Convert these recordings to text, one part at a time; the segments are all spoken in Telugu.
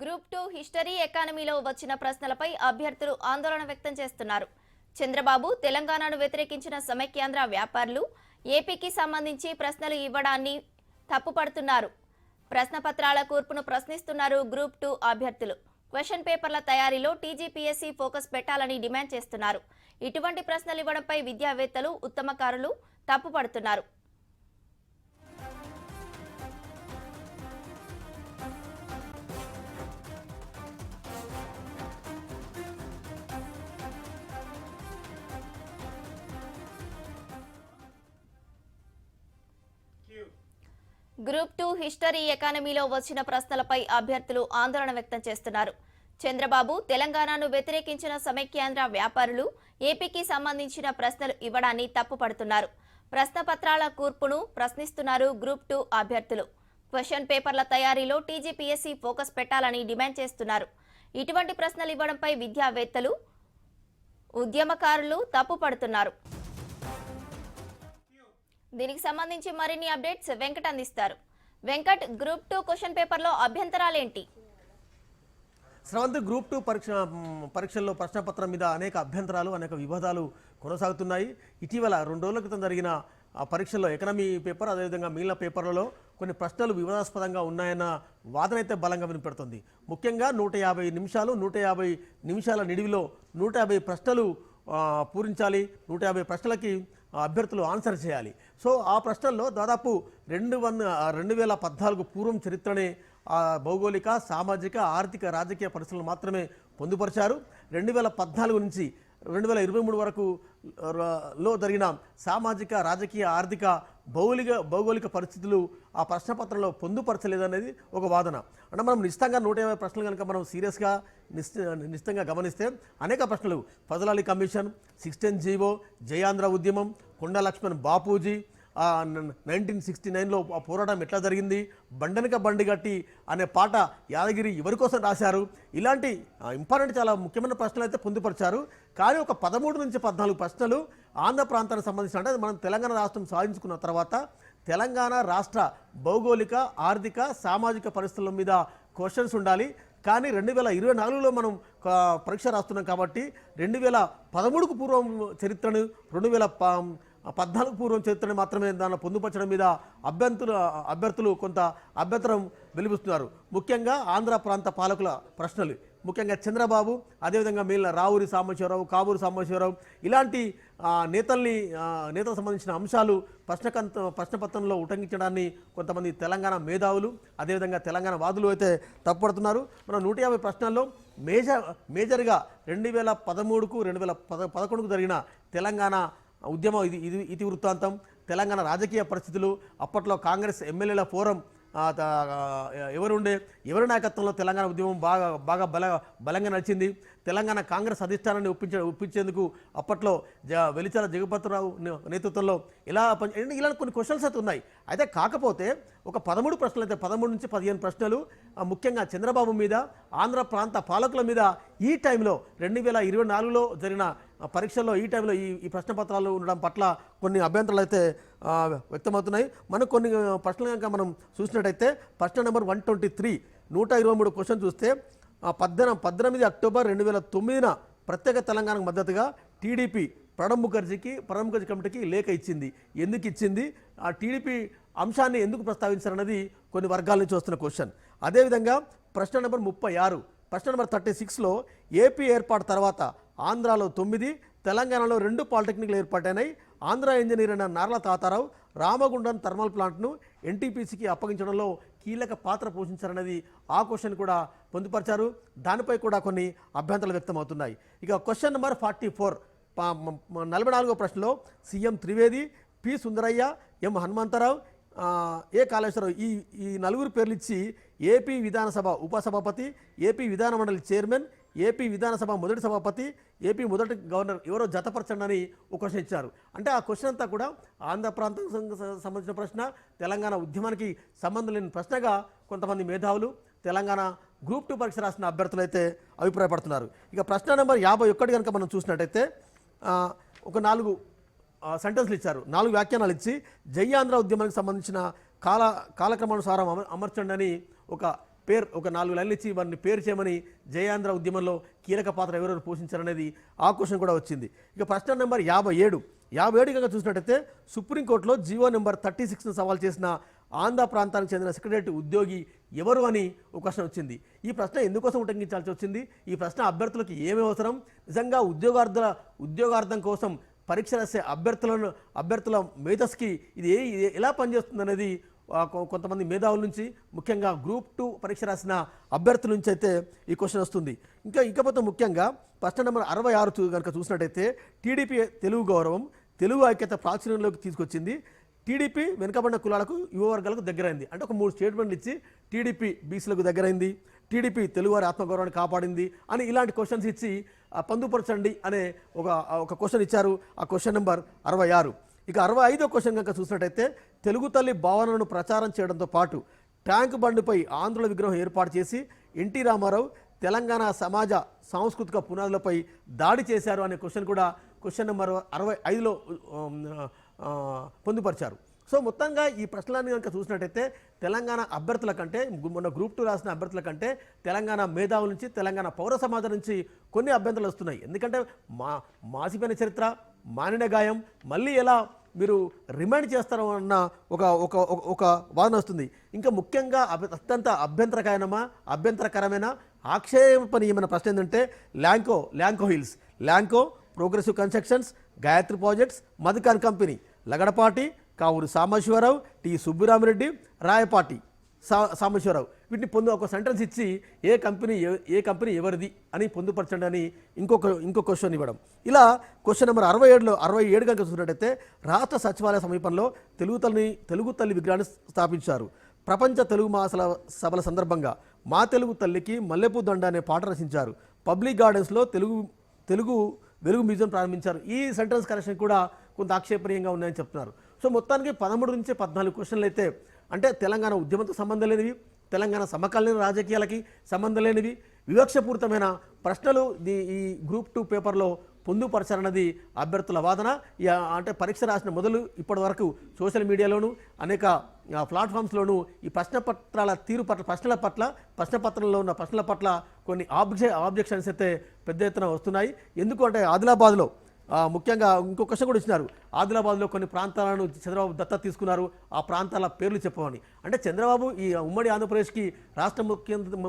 గ్రూప్ టూ హిస్టరీ ఎకానమీలో వచ్చిన ప్రశ్నలపై అభ్యర్థులు ఆందోళన వ్యక్తం చేస్తున్నారు. చంద్రబాబు తెలంగాణను వ్యతిరేకించిన సమైక్యాంధ్ర వ్యాపారులు ఏపీకి సంబంధించి ప్రశ్నలు ఇవ్వడాన్ని తప్పుపడుతున్నారు. ప్రశ్నపత్రాల కూర్పును ప్రశ్నిస్తున్నారు గ్రూప్ టూ అభ్యర్థులు. క్వశ్చన్ పేపర్ల తయారీలో టీజీపీఎస్సీ ఫోకస్ పెట్టాలని డిమాండ్ చేస్తున్నారు. ఇటువంటి ప్రశ్నలు ఇవ్వడంపై విద్యావేత్తలు ఉత్తమకారులు తప్పుపడుతున్నారు. గ్రూప్ టూ హిస్టరీ ఎకానమీలో వచ్చిన ప్రశ్నలపై అభ్యర్థులు ఆందోళన వ్యక్తం చేస్తున్నారు. చంద్రబాబు తెలంగాణను వ్యతిరేకించిన సమైక్యాంధ్ర వ్యాపారులు ఏపీకి సంబంధించిన ప్రశ్నలు ఇవ్వడాన్ని తప్పుపడుతున్నారు. ప్రశ్నపత్రాల కూర్పును ప్రశ్నిస్తున్నారు గ్రూప్ టూ అభ్యర్థులు. క్వశ్చన్ పేపర్ల తయారీలో టీజీపీఎస్సీ ఫోకస్ పెట్టాలని డిమాండ్ చేస్తున్నారు. ఇటువంటి ప్రశ్నలు ఇవ్వడంపై విద్యావేత్తలు ఉద్యమకారులు తప్పుపడుతున్నారు. దీనికి సంబంధించి మరిన్ని అప్డేట్స్ వెంకట్ అందిస్తారు. వెంకట్ గ్రూప్ టూ క్వశ్చన్ పేపర్లో అభ్యంతరాలేంటి? స్రవంతి గ్రూప్ టూ పరీక్ష పరీక్షల్లో ప్రశ్నపత్రం మీద అనేక అభ్యంతరాలు అనేక వివాదాలు కొనసాగుతున్నాయి. ఇటీవల రెండు రోజుల క్రితం జరిగిన ఆ పరీక్షల్లో ఎకనమీ పేపర్ అదేవిధంగా మిగిలిన పేపర్లలో కొన్ని ప్రశ్నలు వివాదాస్పదంగా ఉన్నాయన్న వాదన అయితే బలంగా వినిపెడుతుంది. ముఖ్యంగా నూట యాభై నిమిషాలు నూట యాభై నిమిషాల నిడివిలో నూట యాభై ప్రశ్నలు పూరించాలి. నూట యాభై ప్రశ్నలకి అభ్యర్థులు ఆన్సర్ చేయాలి. సో ఆ ప్రశ్నల్లో దాదాపు రెండు వన్ రెండు వేల పద్నాలుగు పూర్వం చరిత్రనే భౌగోళిక సామాజిక ఆర్థిక రాజకీయ పరిస్థితులు మాత్రమే పొందుపరిచారు. రెండు వేల పద్నాలుగు నుంచి రెండు వేల ఇరవై మూడు వరకు లో జరిగిన సామాజిక రాజకీయ ఆర్థిక భౌగోళిక భౌగోళిక పరిస్థితులు ఆ ప్రశ్నపత్రంలో పొందుపరచలేదనేది ఒక వాదన. అంటే మనం నిశ్చితంగా నూట యాభై ప్రశ్నలు కనుక మనం సీరియస్గా నిశ్చి నిశ్చితంగా గమనిస్తే అనేక ప్రశ్నలు. Fazal Ali commission sixteen GO Jai Andhra ఉద్యమం కొండ లక్ష్మణ్ బాపూజీ నైన్టీన్ సిక్స్టీ నైన్లో ఆ పోరాటం ఎట్లా జరిగింది? బండనిక బండి గట్టి అనే పాట యాదగిరి ఎవరి కోసం రాశారు? ఇలాంటి ఇంపార్టెంట్ చాలా ముఖ్యమైన ప్రశ్నలు అయితే పొందుపరిచారు. కానీ ఒక పదమూడు నుంచి పద్నాలుగు ప్రశ్నలు ఆంధ్ర ప్రాంతానికి సంబంధించిన అంటే మనం తెలంగాణ రాష్ట్రం సాధించుకున్న తర్వాత తెలంగాణ రాష్ట్ర భౌగోళిక ఆర్థిక సామాజిక పరిస్థితుల మీద క్వశ్చన్స్ ఉండాలి. కానీ రెండు వేల ఇరవై నాలుగులో మనం పరీక్ష రాస్తున్నాం కాబట్టి రెండు వేల పదమూడుకు పూర్వం చరిత్రను రెండు వేల ప- పద్నాలుగు పూర్వం చరిత్రను మాత్రమే దాన్ని పొందుపరచడం మీద అభ్యంతరు అభ్యర్థులు కొంత అభ్యంతరం వెలిపిస్తున్నారు. ముఖ్యంగా ఆంధ్ర ప్రాంత పాలకుల ప్రశ్నలు. ముఖ్యంగా చంద్రబాబు అదేవిధంగా మిగిలిన రావురి సాంబశివరావు కాబూరి సాంబశివరావు ఇలాంటి నేతల్ని నేతలకు సంబంధించిన అంశాలు ప్రశ్నకంత ప్రశ్నపత్రంలో ఉటంకించడాన్ని కొంతమంది తెలంగాణ మేధావులు అదేవిధంగా తెలంగాణ వాదులు అయితే తప్పుపడుతున్నారు. మనం నూట యాభై ప్రశ్నల్లో మేజర్ మేజర్గా రెండు వేల పదమూడుకు రెండు వేల పద పదకొండుకు జరిగిన తెలంగాణ ఉద్యమం ఇది ఇది ఇతి వృత్తాంతం తెలంగాణ రాజకీయ పరిస్థితులు అప్పట్లో కాంగ్రెస్ ఎమ్మెల్యేల ఫోరం ఎవరుండే? ఎవరి నాయకత్వంలో తెలంగాణ ఉద్యమం బాగా బాగా బల బలంగా నడిచింది? తెలంగాణ కాంగ్రెస్ అధిష్టానాన్ని ఒప్పించే ఒప్పించేందుకు అప్పట్లో జ వెలిచాల జగపతిరావు నేతృత్వంలో ఇలా పని ఇలాంటి కొన్ని క్వశ్చన్స్ అయితే ఉన్నాయి. అయితే కాకపోతే ఒక పదమూడు ప్రశ్నలు అయితే పదమూడు నుంచి పదిహేను ప్రశ్నలు ముఖ్యంగా చంద్రబాబు మీద ఆంధ్ర ప్రాంత పాలకుల మీద ఈ టైంలో రెండు వేల ఇరవై నాలుగులో జరిగిన పరీక్షల్లో ఈ టైంలో ఈ ఈ ప్రశ్న పత్రాలు ఉండడం పట్ల కొన్ని అభ్యంతరాలు అయితే వ్యక్తమవుతున్నాయి. మనకు కొన్ని ప్రశ్నలు కనుక మనం చూసినట్టయితే ప్రశ్న నెంబర్ వన్ ట్వంటీ త్రీ నూట ఇరవై మూడు క్వశ్చన్ చూస్తే ఆ, పద్దెన పద్దెనిమిది అక్టోబర్ రెండు వేల తొమ్మిదిన ప్రత్యేక తెలంగాణకు మద్దతుగా టీడీపీ ప్రణబ్ ముఖర్జీకి ప్రణబ్ ముఖర్జీ కమిటీకి లేఖ ఇచ్చింది. ఎందుకు ఇచ్చింది? ఆ టీడీపీ అంశాన్ని ఎందుకు ప్రస్తావించారన్నది కొన్ని వర్గాల నుంచి వస్తున్న క్వశ్చన్. అదేవిధంగా ప్రశ్న నెంబర్ ముప్పై ఆరు ప్రశ్న నెంబర్ థర్టీ సిక్స్లో ఏపీ ఏర్పాటు తర్వాత ఆంధ్రాలో తొమ్మిది తెలంగాణలో రెండు పాలిటెక్నిక్లు ఏర్పాటైనాయి. ఆంధ్ర ఇంజనీర్ అయిన నార్ల తాతారావు రామగుండం థర్మల్ ప్లాంట్ను ఎన్టీపీసీకి అప్పగించడంలో కీలక పాత్ర పోషించారనేది ఆ క్వశ్చన్ కూడా పొందుపరిచారు. దానిపై కూడా కొన్ని అభ్యంతరాలు వ్యక్తమవుతున్నాయి. ఇక క్వశ్చన్ నెంబర్ ఫార్టీ ఫోర్ నలభై నాలుగో ప్రశ్నలో CM Trivedi P Sundarayya M Hanumantha Rao A Kaleshwara Rao ఈ ఈ నలుగురు పేర్లు ఇచ్చి ఏపీ విధానసభ ఉపసభాపతి ఏపీ విధాన మండలి చైర్మన్ ఏపీ విధానసభ మొదటి సభాపతి ఏపీ మొదటి గవర్నర్ ఎవరో జతపరచండి అని ఒక క్వశ్చన్ ఇచ్చారు. అంటే ఆ క్వశ్చన్ అంతా కూడా ఆంధ్ర ప్రాంతం సంబంధించిన ప్రశ్న తెలంగాణ ఉద్యమానికి సంబంధం లేని ప్రశ్నగా కొంతమంది మేధావులు తెలంగాణ గ్రూప్ టూ పరీక్ష రాసిన అభ్యర్థులు అయితే అభిప్రాయపడుతున్నారు. ఇక ప్రశ్న నెంబర్ యాభై ఒకటి కనుక మనం చూసినట్టయితే ఒక నాలుగు సెంటెన్స్లు ఇచ్చారు. నాలుగు వ్యాఖ్యానాలు ఇచ్చి జై ఆంధ్ర ఉద్యమానికి సంబంధించిన కాల కాలక్రమానుసారం అమర్చండి అని ఒక పేరు ఒక నాలుగు లైన్లు ఇచ్చి వారిని పేరు చేయమని జయాంధ్ర ఉద్యమంలో కీలక పాత్ర ఎవరెవరు పోషించారనేది ఆ క్వశ్చన్ కూడా వచ్చింది. ఇక ప్రశ్న నెంబర్ యాభై ఏడు. యాభై ఏడు కనుక చూసినట్టయితే సుప్రీంకోర్టులో జీవో నెంబర్ థర్టీ సిక్స్ను సవాల్ చేసిన ఆంధ్ర ప్రాంతానికి చెందిన సెక్రటరీ ఉద్యోగి ఎవరు అని ఒక ప్రశ్న వచ్చింది. ఈ ప్రశ్న ఎందుకోసం ఉటంకించాల్సి వచ్చింది? ఈ ప్రశ్న అభ్యర్థులకు ఏమి అవసరం? నిజంగా ఉద్యోగార్థుల ఉద్యోగార్థం కోసం పరీక్ష రాసే అభ్యర్థులను అభ్యర్థుల మేధస్కి ఇది ఏ ఎలా పనిచేస్తుంది అనేది కొంతమంది మేధావుల నుంచి ముఖ్యంగా గ్రూప్ టూ పరీక్ష రాసిన అభ్యర్థుల నుంచి అయితే ఈ క్వశ్చన్ వస్తుంది. ఇంకా ఇకపోతే ముఖ్యంగా ప్రశ్న నెంబర్ అరవై ఆరు కనుక చూసినట్టయితే టీడీపీ తెలుగు గౌరవం తెలుగు ఐక్యత ప్రాచుర్యంలోకి తీసుకొచ్చింది. టీడీపీ వెనుకబడిన కులాలకు యువ వర్గాలకు దగ్గరైంది. అంటే ఒక మూడు స్టేట్మెంట్లు ఇచ్చి టీడీపీ బీసీలకు దగ్గరైంది టీడీపీ తెలుగువారి ఆత్మగౌరవాన్ని కాపాడింది అని ఇలాంటి క్వశ్చన్స్ ఇచ్చి పొందుపరచండి అనే ఒక ఒక క్వశ్చన్ ఇచ్చారు. ఆ క్వశ్చన్ నెంబర్ అరవై ఆరు. ఇక అరవై ఐదో క్వశ్చన్ కనుక చూసినట్టయితే తెలుగు తల్లి భావనను ప్రచారం చేయడంతో పాటు ట్యాంక్ బండిపై ఆంధ్రుల విగ్రహం ఏర్పాటు చేసి ఎన్టీ రామారావు తెలంగాణ సమాజ సాంస్కృతిక పునాదులపై దాడి చేశారు అనే క్వశ్చన్ కూడా క్వశ్చన్ నెంబర్ అరవై ఐదులో పొందుపరిచారు. సో మొత్తంగా ఈ ప్రశ్నలన్నీ కనుక చూసినట్టయితే తెలంగాణ అభ్యర్థుల కంటే మొన్న గ్రూప్ టూ రాసిన అభ్యర్థుల కంటే తెలంగాణ మేధావుల నుంచి తెలంగాణ పౌర సమాజం నుంచి కొన్ని అభ్యర్థులు వస్తున్నాయి. ఎందుకంటే మా మాసిపోయిన చరిత్ర మానిన గాయం మళ్ళీ ఎలా మీరు రిమైండ్ చేస్తారో అన్న ఒక ఒక ఒక- ఒక వాదన వస్తుంది. ఇంకా ముఖ్యంగా అత్యంత అభ్యంతరకరమా అభ్యంతరకరమైన ఆక్షేపణీయమైన ప్రశ్న ఏంటంటే Lanco Lanco hills. Lanco progressive constructions Gayatri projects Madhucon company. Lagadapati Kavuru Sambasiva Rao T Subbirami Reddy Rayapati. సా సాంబశివరావు. వీటిని పొందు ఒక సెంటెన్స్ ఇచ్చి ఏ కంపెనీ ఏ కంపెనీ ఎవరిది అని పొందుపరచండి అని ఇంకొక ఇంకో క్వశ్చన్ ఇవ్వడం. ఇలా క్వశ్చన్ నెంబర్ అరవై ఏడులో అరవై ఏడు కనుక చూసినట్టయితే రాష్ట్ర సచివాలయ సమీపంలో తెలుగు తల్లిని తెలుగు తల్లి విగ్రహాన్ని స్థాపించారు. ప్రపంచ తెలుగు మాసల సభల సందర్భంగా మా తెలుగు తల్లికి మల్లెపూ దండ అనే పాట రచించారు. పబ్లిక్ గార్డెన్స్లో తెలుగు తెలుగు వెలుగు మ్యూజియం ప్రారంభించారు. ఈ సెంటెన్స్ కరెక్షన్ కూడా కొంత ఆక్షేపణీయంగా ఉన్నాయని చెప్తున్నారు. సో మొత్తానికి పదమూడు నుంచి పద్నాలుగు క్వశ్చన్లు అయితే అంటే తెలంగాణ ఉద్యమంతో సంబంధం లేనివి. తెలంగాణ సమకాలీన రాజకీయాలకి సంబంధం లేనివి వివక్షపూరితమైన ప్రశ్నలు ఈ ఈ గ్రూప్ టూ పేపర్లో పొందుపరచాలన్నది అభ్యర్థుల వాదన. అంటే పరీక్ష రాసిన మొదలు ఇప్పటి వరకు సోషల్ మీడియాలోను అనేక ప్లాట్ఫామ్స్లోనూ ఈ ప్రశ్న పత్రాల తీరు పట్ల ప్రశ్నల పట్ల ప్రశ్నపత్రంలో ఉన్న ప్రశ్నల పట్ల కొన్ని ఆబ్జె ఆబ్జెక్షన్స్ అయితే పెద్ద ఎత్తున వస్తున్నాయి. ఎందుకు అంటే ఆదిలాబాద్లో ముఖ్యంగా ఇంకో క్వశ్చన్ కూడా ఇచ్చినారు. ఆదిలాబాద్లో కొన్ని ప్రాంతాలను చంద్రబాబు దత్త తీసుకున్నారు. ఆ ప్రాంతాల పేర్లు చెప్పమని. అంటే చంద్రబాబు ఈ ఉమ్మడి ఆంధ్రప్రదేశ్కి రాష్ట్ర ముఖ్యమంత్రి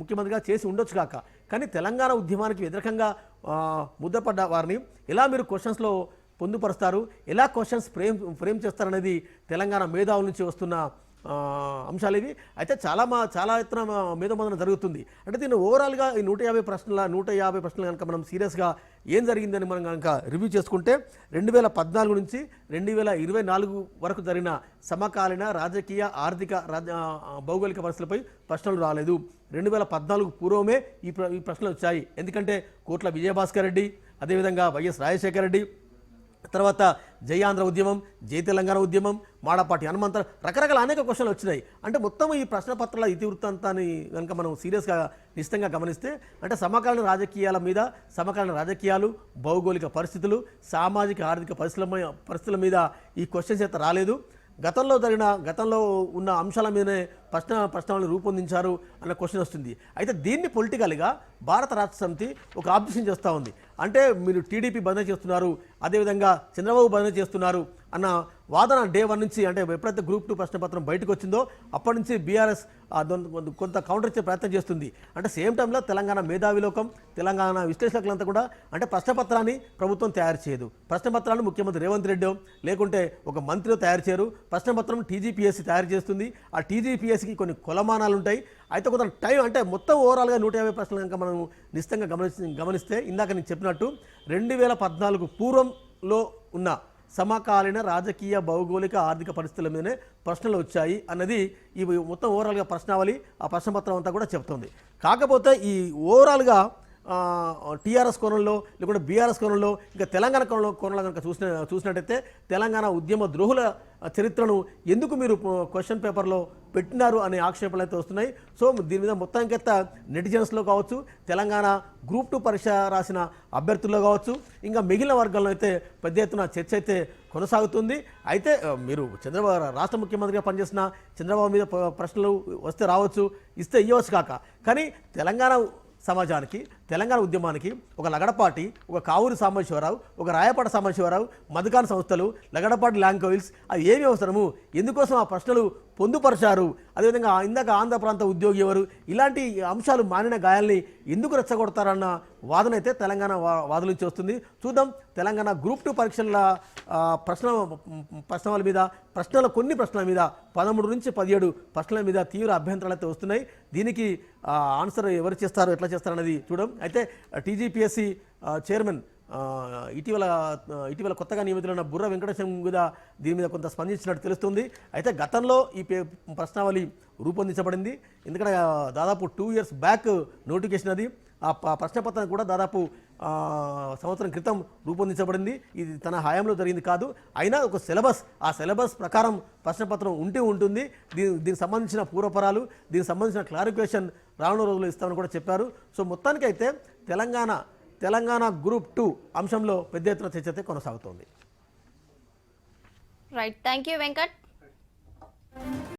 ముఖ్యమంత్రిగా చేసి ఉండొచ్చు కాక. కానీ తెలంగాణ ఉద్యమానికి వ్యతిరేకంగా ముద్దపడ్డ వారిని ఎలా మీరు క్వశ్చన్స్లో పొందుపరుస్తారు? ఎలా క్వశ్చన్స్ ఫ్రేమ్ ఫ్రేమ్ చేస్తారనేది తెలంగాణ మేధావుల నుంచి వస్తున్న అంశాలు ఇవి. అయితే చాలా మా చాలా ఎత్తున మీద మేధోమదన జరుగుతుంది. అంటే దీన్ని ఓవరాల్గా ఈ నూట యాభై ప్రశ్నల నూట యాభై ప్రశ్నలు కనుక మనం సీరియస్గా ఏం జరిగిందని మనం కనుక రివ్యూ చేసుకుంటే రెండు వేల పద్నాలుగు నుంచి రెండు వేల ఇరవై నాలుగు వరకు జరిగిన సమకాలీన రాజకీయ ఆర్థిక రాజ భౌగోళిక పరిస్థితులపై ప్రశ్నలు రాలేదు. రెండు వేల పద్నాలుగు పూర్వమే ఈ ప్ర ఈ ప్రశ్నలు వచ్చాయి. ఎందుకంటే కోట్ల విజయభాస్కర్ రెడ్డి అదేవిధంగా వైఎస్ రాజశేఖర రెడ్డి తర్వాత జై ఆంధ్ర ఉద్యమం జై తెలంగాణ ఉద్యమం మాడపాటి హనుమంత రకరకాల అనేక క్వశ్చన్లు వచ్చినాయి. అంటే మొత్తం ఈ ప్రశ్న పత్రాల ఇతివృత్తాంతాన్ని కనుక మనం సీరియస్గా నిశ్చితంగా గమనిస్తే అంటే సమకాలీన రాజకీయాల మీద సమకాలీన రాజకీయాలు భౌగోళిక పరిస్థితులు సామాజిక ఆర్థిక పరిస్థితుల పరిస్థితుల మీద ఈ క్వశ్చన్స్ అయితే రాలేదు. గతంలో జరిగిన గతంలో ఉన్న అంశాల మీదనే ప్రశ్న ప్రశ్నలను రూపొందించారు అన్న క్వశ్చన్ వస్తుంది. అయితే దీన్ని పొలిటికల్గా భారత రాష్ట్ర సమితి ఒక ఆబ్జెక్షన్ చేస్తూ ఉంది. అంటే మీరు టీడీపీ బంధన చేస్తున్నారు అదేవిధంగా చంద్రబాబు బంధన చేస్తున్నారు అన్న వాదన డే వన్ నుంచి అంటే ఎప్పుడైతే గ్రూప్ టూ ప్రశ్నపత్రం బయటకు వచ్చిందో అప్పటి నుంచి బీఆర్ఎస్ కొంత కౌంటర్ ఇచ్చే ప్రయత్నం చేస్తుంది. అంటే సేమ్ టైంలో తెలంగాణ మేధావిలోకం తెలంగాణ విశ్లేషకులంతా కూడా అంటే ప్రశ్నపత్రాన్ని ప్రభుత్వం తయారు చేయదు. ప్రశ్నపత్రాన్ని ముఖ్యమంత్రి రేవంత్ రెడ్డి లేకుంటే ఒక మంత్రి తయారు చేయరు. ప్రశ్నపత్రం టీజీపీఎస్సీ తయారు చేస్తుంది. ఆ టీజీపీఎస్సీకి కొన్ని కొలమానాలు ఉంటాయి. అయితే కొంత టైం అంటే మొత్తం ఓవరాల్గా నూట యాభై ప్రశ్నలు కనుక మనం నిశ్చితంగా గమనిస్తే గమనిస్తే ఇందాక నేను చెప్పినట్టు రెండు వేల పద్నాలుగు పూర్వంలో ఉన్న సమకాలీన రాజకీయ భౌగోళిక ఆర్థిక పరిస్థితుల మీదనే ప్రశ్నలు వచ్చాయి అన్నది ఈ మొత్తం ఓవరాల్గా ప్రశ్నావళి ఆ ప్రశ్నపత్రం అంతా కూడా చెప్తుంది కాకపోతే ఈ ఓవరాల్గా టీఆర్ఎస్ కోణంలో లేకుంటే బీఆర్ఎస్ కోణంలో ఇంకా తెలంగాణ కోణంలో కోణంలో కనుక చూసిన చూసినట్టయితే తెలంగాణ ఉద్యమ ద్రోహుల చరిత్రను ఎందుకు మీరు క్వశ్చన్ పేపర్లో పెట్టినారు అనే ఆక్షేపణలు అయితే వస్తున్నాయి. సో దీని మీద మొత్తానికెత్త నెటిజన్స్లో కావచ్చు తెలంగాణ గ్రూప్ టూ పరీక్ష రాసిన అభ్యర్థుల్లో కావచ్చు ఇంకా మిగిలిన వర్గాల్లో అయితే పెద్ద ఎత్తున చర్చ అయితే కొనసాగుతుంది. అయితే మీరు చంద్రబాబు రాష్ట్ర ముఖ్యమంత్రిగా పనిచేసిన చంద్రబాబు మీద ప్రశ్నలు వస్తే రావచ్చు ఇస్తే ఇవ్వచ్చు కాక. కానీ తెలంగాణ సమాజానికి తెలంగాణ ఉద్యమానికి ఒక లగడపాటి ఒక కావూరి సాంబశివరావు ఒక రాయపాట సాంబశివరావు మధుకాన్ సంస్థలు లగడపాటి ల్యాండ్ కోయిల్స్ అది ఏమి అవసరము? ఎందుకోసం ఆ ప్రశ్నలు పొందుపరిచారు? అదేవిధంగా ఇందాక ఆంధ్ర ప్రాంత ఉద్యోగి ఎవరు? ఇలాంటి అంశాలు మానిన గాయాల్ని ఎందుకు రెచ్చగొడతారన్న వాదన అయితే తెలంగాణ వా- చేస్తుంది. నుంచి వస్తుంది చూద్దాం తెలంగాణ గ్రూప్ టూ పరీక్షల ప్రశ్న ప్రశ్నల మీద ప్రశ్నల కొన్ని ప్రశ్నల మీద పదమూడు నుంచి పదిహేడు ప్రశ్నల మీద తీవ్ర అభ్యంతరాలు అయితే వస్తున్నాయి. దీనికి ఆన్సర్ ఎవరు చేస్తారు ఎట్లా చేస్తారనేది చూడడం. అయితే టీజీపీఎస్సీ చైర్మన్ ఇటీవల ఇటీవల కొత్తగా నియమితులైన బుర్ర వెంకటేశం కూడా దీని మీద కొంత స్పందించినట్టు తెలుస్తుంది. అయితే గతంలో ఈ పే ప్రశ్నావళి రూపొందించబడింది. ఎందుకంటే దాదాపు టూ ఇయర్స్ బ్యాక్ నోటిఫికేషన్ అది. ఆ ప- ప్రశ్నపత్రం కూడా దాదాపు సంవత్సరం క్రితం రూపొందించబడింది. ఇది తన హయాంలో జరిగింది కాదు. అయినా ఒక సిలబస్ ఆ సిలబస్ ప్రకారం ప్రశ్నపత్రం ఉంటే ఉంటుంది. దీని దీనికి సంబంధించిన పూర్వపరాలు దీనికి సంబంధించిన క్లారిఫికేషన్ రానున్న రోజుల్లో ఇస్తామని కూడా చెప్పారు. సో మొత్తానికైతే తెలంగాణ తెలంగాణ గ్రూప్ టూ అంశంలో పెద్ద ఎత్తున చర్చ అయితే కొనసాగుతోంది. Right thank you Venkat